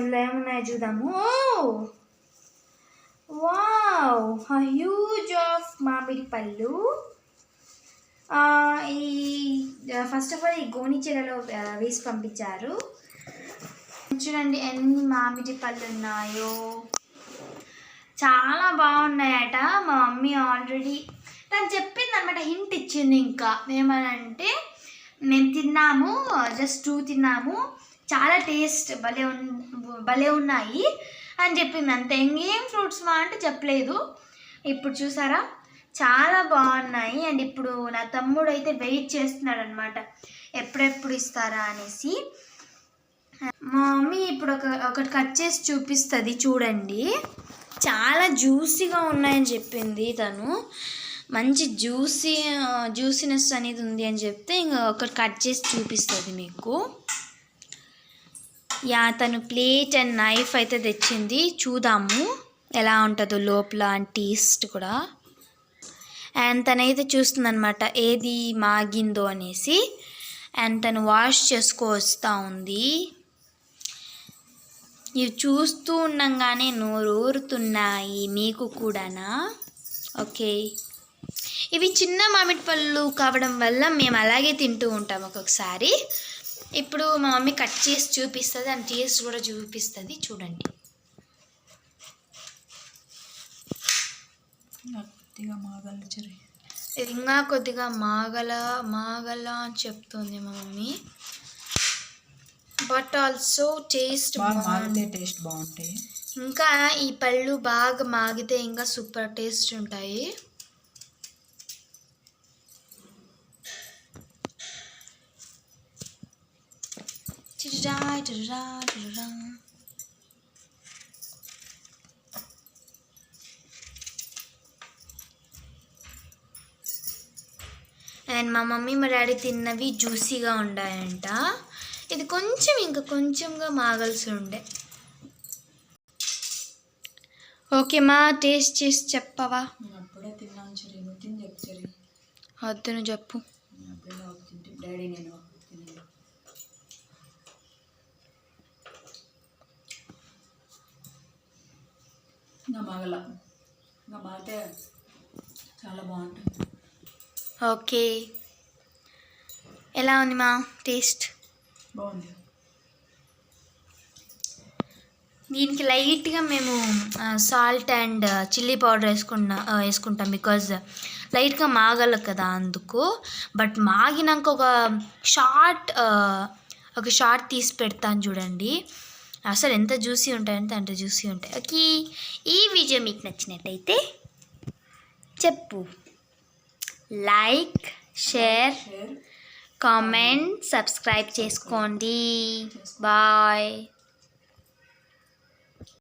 ఇందులో ఏమున్నాయో చూద్దాము? వావ్! హ్యూజ్ ఆఫ్ మామిడి పళ్ళు. ఈ ఫస్ట్ ఆఫ్ ఆల్ ఈ గోని వేసి పంపించారు. చూడండి ఎన్ని మామిడి పళ్ళు ఉన్నాయో. చాలా బాగున్నాయట. మా మమ్మీ ఆల్రెడీ తను చెప్పింది అనమాట హింట్ ఇచ్చింది ఇంకా. ఏమనంటే మేము తిన్నాము జస్ట్ టూ తిన్నాము. చాలా టేస్ట్ భలే ఉన్ భలే ఉన్నాయి అని చెప్పింది అంతే. ఇంకేం ఫ్రూట్స్ మా అంటే చెప్పలేదు. ఇప్పుడు చూసారా? చాలా బాగున్నాయి. అండ్ ఇప్పుడు నా తమ్ముడు అయితే వెయిట్ చేస్తున్నాడు అనమాట ఎప్పుడెప్పుడు ఇస్తారా అనేసి. మా మమ్మీ ఇప్పుడు ఒక ఒకటి కట్ చేసి చూపిస్తుంది చూడండి. చాలా జ్యూసీగా ఉన్నాయని చెప్పింది తను. మంచి జ్యూసీ జ్యూసీనెస్ అనేది ఉంది అని చెప్తే ఇంకా ఒకటి కట్ చేసి చూపిస్తుంది మీకు. యా తను ప్లేట్ అండ్ నైఫ్ అయితే తెచ్చింది. చూద్దాము ఎలా ఉంటుందో లోపల అండ్ టేస్ట్ కూడా. అండ్ తనైతే చూస్తుందనమాట ఏది మాగిందో అనేసి. అండ్ తను వాష్ చేసుకో వస్తూ ఉంది. ఇవి చూస్తూ ఉండంగానే నోరూరుతున్నాయి మీకు కూడానా? ఓకే. ఇవి చిన్న మామిడి పళ్ళు కావడం వల్ల మేము అలాగే తింటూ ఉంటాం ఒక్కొక్కసారి. ఇప్పుడు మా మమ్మీ కట్ చేసి చూపిస్తుంది అండ్ టేస్ట్ కూడా చూపిస్తుంది చూడండి. కొద్దిగా మాగలు చెరి ఇది ఇంకా కొద్దిగా మాగల మాగల అని చెప్తుంది మా mummy. But also taste taste బాగుంటాయి. ఇంకా ఈ పళ్ళు బాగా మాగితే ఇంకా సూపర్ టేస్ట్ ఉంటాయి. చిరురా, చిరురా. అండ్ మా మమ్మీ మా డాడీ తిన్నవి జ్యూసీగా ఉన్నాయంట ఇది కొంచెం ఇంకా కొంచెంగా మాగాల్సి ఉండే. ఓకే మా టేస్ట్ చేసి చెప్పవా? అప్పుడే తిన్నాను చెరి నువ్వు తిని చెప్పు వద్దు నువ్వు చెప్పు. డాడీ నేను ఇంకా మాగల. ఇంకా మాగితే చాలా బాగుంటుంది. ఓకే. ఎలా ఉంది మా టేస్ట్? బాగుంది. దీనికి లైట్గా మేము సాల్ట్ అండ్ చిల్లీ పౌడర్ వేసుకున్నా వేసుకుంటాం బికాజ్ లైట్గా మాగల కదా అందుకు. బట్ మాగినాక ఒక షార్ట్ ఒక షార్ట్ తీసి పెడతాను చూడండి. అసలు ఎంత జ్యూసీ ఉంటాయంటే అంత జ్యూసీ ఉంటాయి. ఓకే ఈ వీడియో మీకు నచ్చినట్టయితే చెప్పు. Like share share comment subscribe చేసుకోండి. బాయ్.